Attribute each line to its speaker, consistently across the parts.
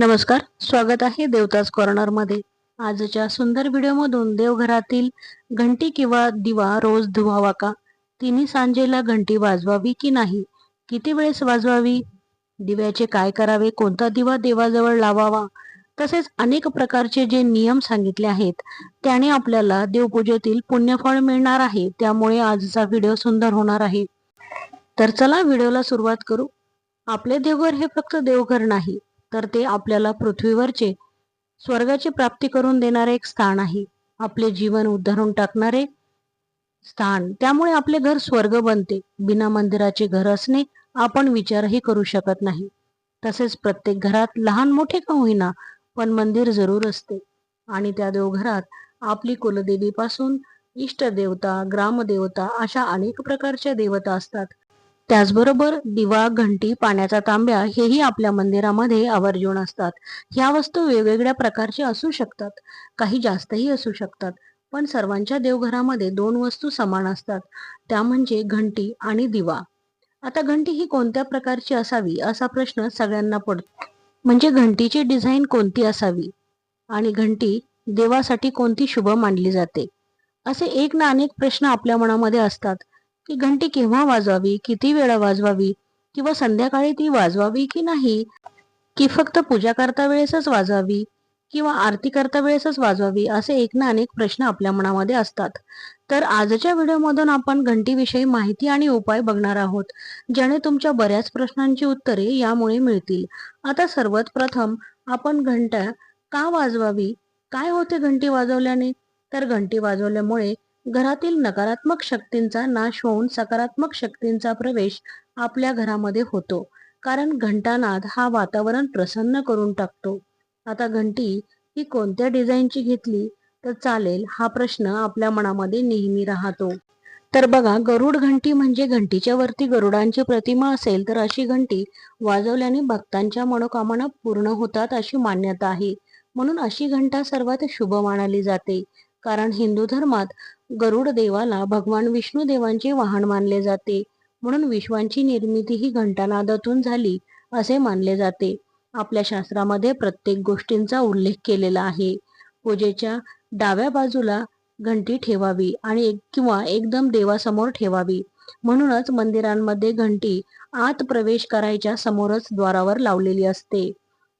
Speaker 1: नमस्कार स्वागत आहे देवताज कॉर्नरमध्ये. आजच्या सुंदर व्हिडिओमधून देवघरातील घंटी किंवा दिवा रोज धुवावा का? तिन्ही सांजेला घंटी वाजवावी की नाही? किती वेळेस वाजवावी? दिव्याचे काय करावे? कोणता दिवा देवाजवळ लावावा? तसेच अनेक प्रकारचे जे नियम सांगितले आहेत त्याने आपल्याला देवपूजेतील पुण्यफळ मिळणार आहे. त्यामुळे आजचा व्हिडिओ सुंदर होणार आहे. तर चला व्हिडिओला सुरुवात करू. आपले देवघर हे फक्त देवघर नाही तर ते आपल्याला पृथ्वीवरचे स्वर्गाची प्राप्ती करून देणारे एक स्थान आहे. आपले जीवन उद्धारून टाकणारे स्थान. त्यामुळे आपले घर स्वर्ग बनते. बिना मंदिराचे घर असणे आपण विचारही करू शकत नाही. तसेच प्रत्येक घरात लहान मोठे का होईना पण मंदिर जरूर असते. आणि त्या देवघरात आपली कुलदेवी पासून इष्टदेवता ग्रामदेवता अशा अनेक प्रकारच्या देवता असतात. त्याचबरोबर दिवा घंटी पाण्याचा तांब्या हेही आपल्या मंदिरामध्ये आवर्जून असतात. ह्या वस्तू वेगवेगळ्या प्रकारच्या असू शकतात. काही जास्तही असू शकतात. पण सर्वांच्या देवघरामध्ये दोन वस्तू समान असतात. त्या म्हणजे घंटी आणि दिवा. आता घंटी ही कोणत्या प्रकारची असावी असा प्रश्न सगळ्यांना पडतो. म्हणजे घंटीची डिझाईन कोणती असावी? आणि घंटी देवासाठी कोणती शुभ मानली जाते? असे एक ना अनेक प्रश्न आपल्या मनामध्ये असतात. की घंटी केव्हा वाजवावी? किती वेळा वाजवावी? किंवा संध्याकाळी ती वाजवावी की नाही? की फक्त पूजा करता वेळेसच वाजवावी? किंवा आरती करता वेळेसच वाजवावी? असे एक ना अनेक प्रश्न आपल्या मनामध्ये असतात. तर आजच्या व्हिडिओमधून आपण घंटीविषयी माहिती आणि उपाय बघणार आहोत ज्याने तुमच्या बऱ्याच प्रश्नांची उत्तरे यामुळे मिळतील. आता सर्वात प्रथम आपण घंटा का वाजवावी? काय होते घंटी वाजवल्याने? तर घंटी वाजवल्यामुळे घरातील नकारात्मक शक्तींचा नाश होऊन सकारात्मक शक्तींचा प्रवेश आपल्या घरामध्ये होतो. कारण घंटानाद हा वातावरण प्रसन्न करून टाकतो. आता घंटी ही कोणत्या डिझाईनची घेतली तर चालेल हा प्रश्न आपल्या मनामध्ये नेहमी राहतो. तर बघा गरुड घंटी म्हणजे घंटीच्या वरती गरुडांची प्रतिमा असेल तर अशी घंटी वाजवल्याने भक्तांच्या मनोकामना पूर्ण होतात अशी मान्यता आहे. म्हणून अशी घंटा सर्वात शुभ मानली जाते. कारण हिंदू धर्मात गरुड देवाला भगवान विष्णू देवांचे वाहन मानले जाते. म्हणून विश्वांची निर्मिती ही घंटानादातून झाली असे मानले जाते. आपल्या शास्त्रामध्ये प्रत्येक गोष्टींचा उल्लेख केलेला आहे. पूजेच्या डाव्या बाजूला घंटी ठेवावी आणि एक किंवा एकदम देवासमोर ठेवावी. म्हणूनच मंदिरांमध्ये घंटी आत प्रवेश करायच्या समोरच द्वारावर लावलेली असते.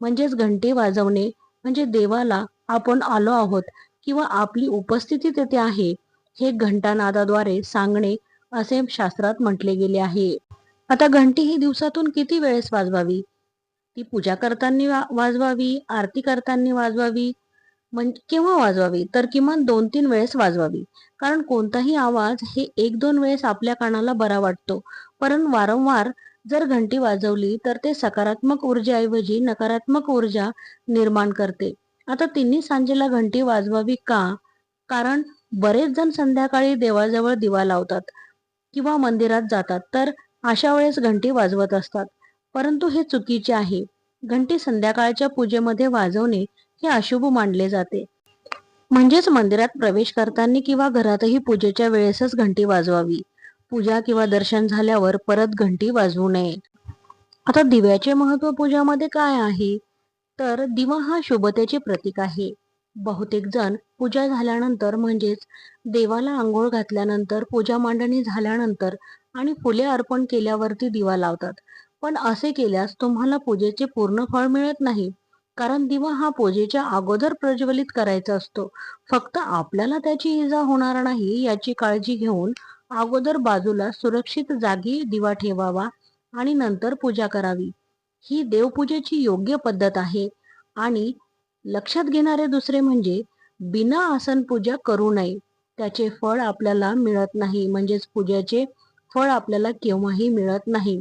Speaker 1: म्हणजेच घंटी वाजवणे म्हणजे देवाला आपण आलो आहोत किंवा आपली उपस्थिती तेथे आहे हे घंटानादाद्वारे सांगणे असे शास्त्रात म्हटले गेले आहे. आता घंटी ही दिवसातून किती वेळेस वाजवावी? ती पूजा करताना वाजवावी आरती करताना वाजवावी? म्हणजे केव्हा वाजवावी? तर किमान दोन तीन वेळेस वाजवावी. कारण कोणताही आवाज हे एक दोन वेळेस आपल्या कानाला बरा वाटतो. परंतु वारंवार जर घंटी वाजवली तर ते सकारात्मक ऊर्जेऐवजी नकारात्मक ऊर्जा निर्माण करते. आता तिन्ही सांजेला घंटी वाजवावी का? कारण बरेच जण संध्याकाळी देवाजवळ दिवा लावतात किंवा मंदिरात जातात तर अशा वेळेस घंटी वाजवत असतात. परंतु हे चुकीचे आहे. घंटी संध्याकाळच्या पूजेमध्ये वाजवणे हे अशुभ मानले जाते. म्हणजेच मंदिरात प्रवेश करताना किंवा घरातही पूजेच्या वेळेसच घंटी वाजवावी. पूजा किंवा दर्शन झाल्यावर परत घंटी वाजवू नये. आता दिव्याचे महत्त्व पूजामध्ये काय आहे? तर दिवा हा शुभतेचे प्रतीक आहे. बहुतेक जण पूजा झाल्यानंतर म्हणजेच देवाला आंघोळ घातल्यानंतर पूजा मांडणी झाल्यानंतर आणि फुले अर्पण केल्यावरती दिवा लावतात. पण असे केल्यास तुम्हाला पूजेचे पूर्ण फळ मिळत नाही. कारण दिवा हा पूजेच्या अगोदर प्रज्वलित करायचा असतो. फक्त आपल्याला त्याची इजा होणार नाही याची काळजी घेऊन अगोदर बाजूला सुरक्षित जागी दिवा ठेवावा आणि नंतर पूजा करावी. ही देवपूजेची योग्य पद्धत आहे. आणि लक्षात घेणारे दुसरे म्हणजे बिना आसन पूजा करू नये. त्याचे फळ आपल्याला मिळत नाही. म्हणजेच पूजेचे फळ आपल्याला केव्हाही मिळत नाही.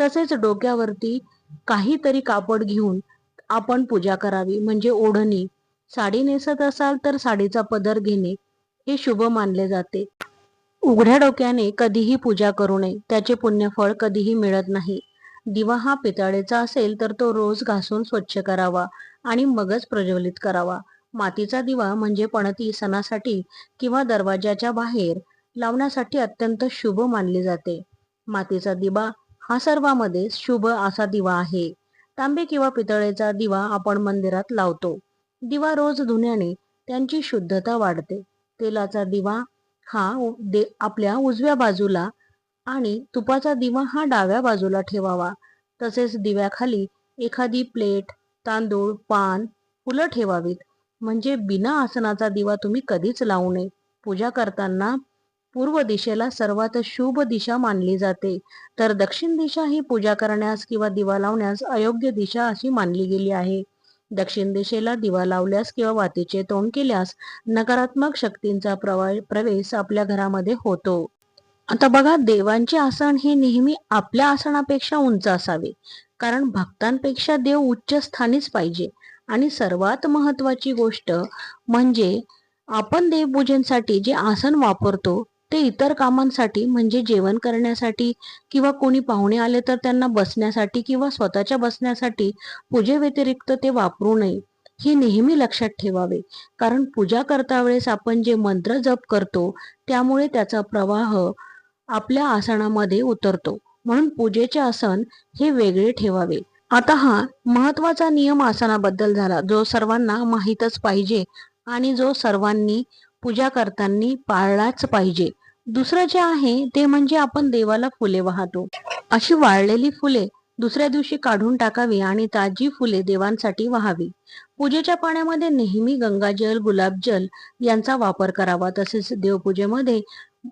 Speaker 1: तसेच डोक्यावरती काहीतरी कापड घेऊन आपण पूजा करावी. म्हणजे ओढणी. साडी नेसत असाल तर साडीचा पदर घेणे हे शुभ मानले जाते. उघड्या डोक्याने कधीही पूजा करू नये. त्याचे पुण्यफळ कधीही मिळत नाही. दिवा हा पितळेचा असेल तर तो रोज घासून स्वच्छ करावा आणि मगच प्रज्वलित करावा. मातीचा दिवा म्हणजे पणती सणासाठी किंवा दरवाजाच्या बाहेर लावण्यासाठी अत्यंत शुभ मानले जाते. मातीचा दिवा हा सर्वांमध्ये शुभ असा दिवा आहे. तांबे किंवा पितळेचा दिवा आपण मंदिरात लावतो. दिवा रोज धुण्याने त्यांची शुद्धता वाढते. तेलाचा दिवा हा दे आपल्या उजव्या बाजूला आणि तुपाचा दिवा हा डाव्या बाजूला ठेवावा. तसेच दिव्याखाली एखादी प्लेट तांदूळ पान फुलं ठेवावीत. म्हणजे बिना आसनाचा दिवा तुम्ही कधीच लावू नये. पूजा करताना पूर्व दिशेला सर्वात शुभ दिशा मानली जाते. तर दक्षिण दिशा ही पूजा करण्यास किंवा दिवा लावण्यास अयोग्य दिशा अशी मानली गेली आहे. दक्षिण दिशेला दिवा लावल्यास किंवा वातीचे तोंड केल्यास नकारात्मक शक्तींचा प्रवा प्रवेश आपल्या घरामध्ये होतो. आता बघा देवांचे आसन हे नेहमी आपल्या आसनापेक्षा उंच असावे. कारण भक्तांपेक्षा देव उच्च स्थानीच पाहिजे. आणि सर्वात महत्वाची गोष्ट म्हणजे आपण देवपूजनसाठी जे आसन वापरतो ते इतर कामांसाठी म्हणजे जेवण करण्यासाठी किंवा कोणी पाहुणे आले तर त्यांना बसण्यासाठी किंवा स्वतःच्या बसण्यासाठी पूजेव्यतिरिक्त ते वापरू नये. हे नेहमी लक्षात ठेवावे. कारण पूजा करता वेळेस आपण जे मंत्र जप करतो त्यामुळे त्याचा प्रवाह आपल्या आसनामध्ये उतरतो. म्हणून पूजेचे आसन हे वेगळे ठेवावे. आता हा महत्त्वाचा नियम आसनाबद्दल झाला जो सर्वांना माहीतच पाहिजे आणि जो सर्वांनी पूजा करताना पाळलाच पाहिजे. दुसरं जे आहे ते म्हणजे आपण देवाला फुले वाहतो. अशी वाळलेली फुले दुसऱ्या दिवशी काढून टाकावी आणि ताजी फुले देवांसाठी वाहावी. पूजेच्या पाण्यामध्ये नेहमी गंगाजल गुलाबजल यांचा वापर करावा. तसेच देवपूजेमध्ये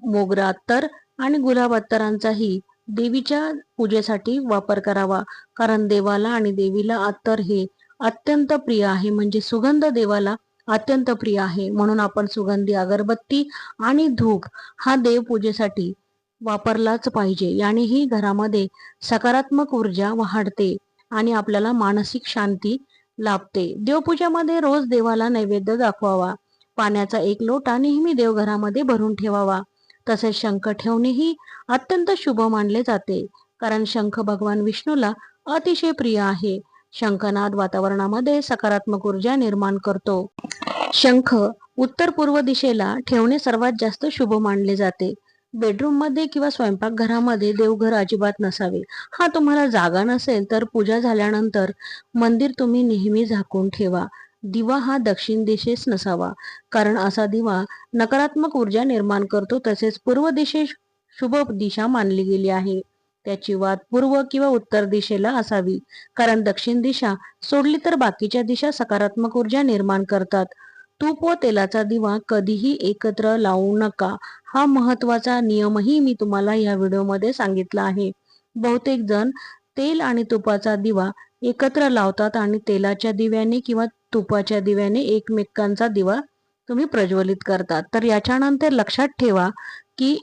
Speaker 1: मोगरा तर आणि गुलाब अत्तरांचाही देवीच्या पूजेसाठी वापर करावा. कारण देवाला आणि देवीला अत्तर हे अत्यंत प्रिय आहे. म्हणजे सुगंध देवाला अत्यंत प्रिय आहे. म्हणून आपण सुगंधी अगरबत्ती आणि धूप हा देवपूजेसाठी वापरलाच पाहिजे. यानेही घरामध्ये सकारात्मक ऊर्जा वाढते आणि आपल्याला मानसिक शांती लाभते. देवपूजामध्ये रोज देवाला नैवेद्य दाखवावा. पाण्याचा एक लोटा नेहमी देवघरामध्ये भरून ठेवावा. तसेच शंख ठेवणेही अत्यंत शुभ मानले जाते. कारण शंख भगवान विष्णूला अतिशय प्रिय आहे. शंखनाद वातावरणामध्ये सकारात्मक ऊर्जा निर्माण करतो. शंख उत्तर पूर्व दिशेला ठेवणे सर्वात जास्त शुभ मानले जाते. बेडरूममध्ये किंवा स्वयंपाकघरामध्ये देवघर अजिबात नसावे. हा तुम्हाला जागा नसेल तर पूजा झाल्यानंतर मंदिर तुम्ही नेहमी झाकून ठेवा. दिवा हा दक्षिण दिशेस नसावा. कारण असा दिवा नकारात्मक ऊर्जा निर्माण करतो तसेच पूर्व दिशेस शुभ दिशा मानली गेली आहे. त्याची वाद पूर्व किंवा उत्तर दिशेला असावी. कारण दक्षिण दिशा सोडली तर बाकीच्या दिशा सकारात्मक ऊर्जा निर्माण करतात. तूप व तेलाचा दिवा कधीही एकत्र लावू नका. हा महत्त्वाचा नियमही मी तुम्हाला या व्हिडिओमध्ये सांगितला आहे. बहुतेक जण तेल आणि तुपाचा दिवा एकत्र लावतात आणि तेलाच्या दिव्याने किंवा तुपाच्या दिव्याने एकमेकांचा दिवा तुम्ही प्रज्वलित करतात. तर याच्यानंतर लक्षात ठेवा की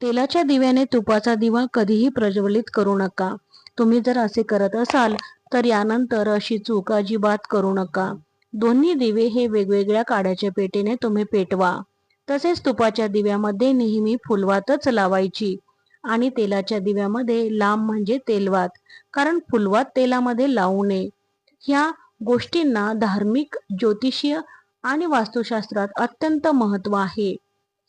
Speaker 1: तेलाच्या दिव्याने तुपाचा दिवा कधीही प्रज्वलित करू नका. तुम्ही जर असे करत असाल तर यानंतर अशी चूक अजिबात करू नका. दोन्ही दिवे हे वेगवेगळ्या काड्याच्या पेटीने तुम्ही पेटवा. तसेच तुपाच्या दिव्यामध्ये नेहमी फुलवातच लावायची. आणि तेलाच्या दिव्यामध्ये लांब म्हणजे तेलवात. कारण फुलवात तेलामध्ये लावू नये. ह्या गोष्टींना धार्मिक ज्योतिषीय आणि वास्तुशास्त्रात अत्यंत महत्त्व आहे.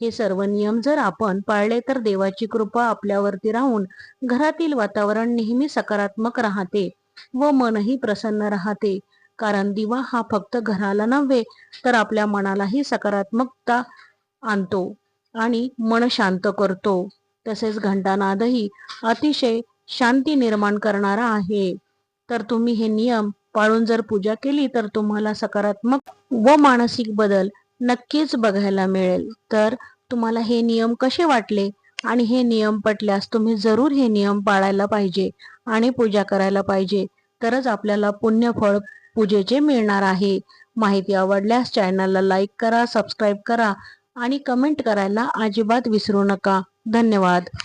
Speaker 1: हे सर्व नियम जर आपण पाळले तर देवाची कृपा आपल्यावरती राहून घरातील वातावरण नेहमी सकारात्मक राहते व मनही प्रसन्न राहते. कारण दिवा हा फक्त घराला नव्हे तर आपल्या मनालाही सकारात्मकता आणतो आणि मन शांत करतो. तसेच घंटानादही अतिशय शांती निर्माण करणारा आहे. तर तुम्ही हे नियम पाळून जर पूजा केली तर तुम्हाला सकारात्मक व मानसिक बदल नक्कीच बघायला मिळेल. तर तुम्हाला हे नियम कसे वाटले? आणि हे नियम पटल्यास तुम्ही जरूर हे नियम पाळायला पाहिजे आणि पूजा करायला पाहिजे. तरच आपल्याला पुण्यफळ पूजेचे मिळणार आहे. माहिती आवडल्यास चॅनलला लाईक करा सबस्क्राईब करा आणि कमेंट करायला अजिबात विसरू नका. धन्यवाद.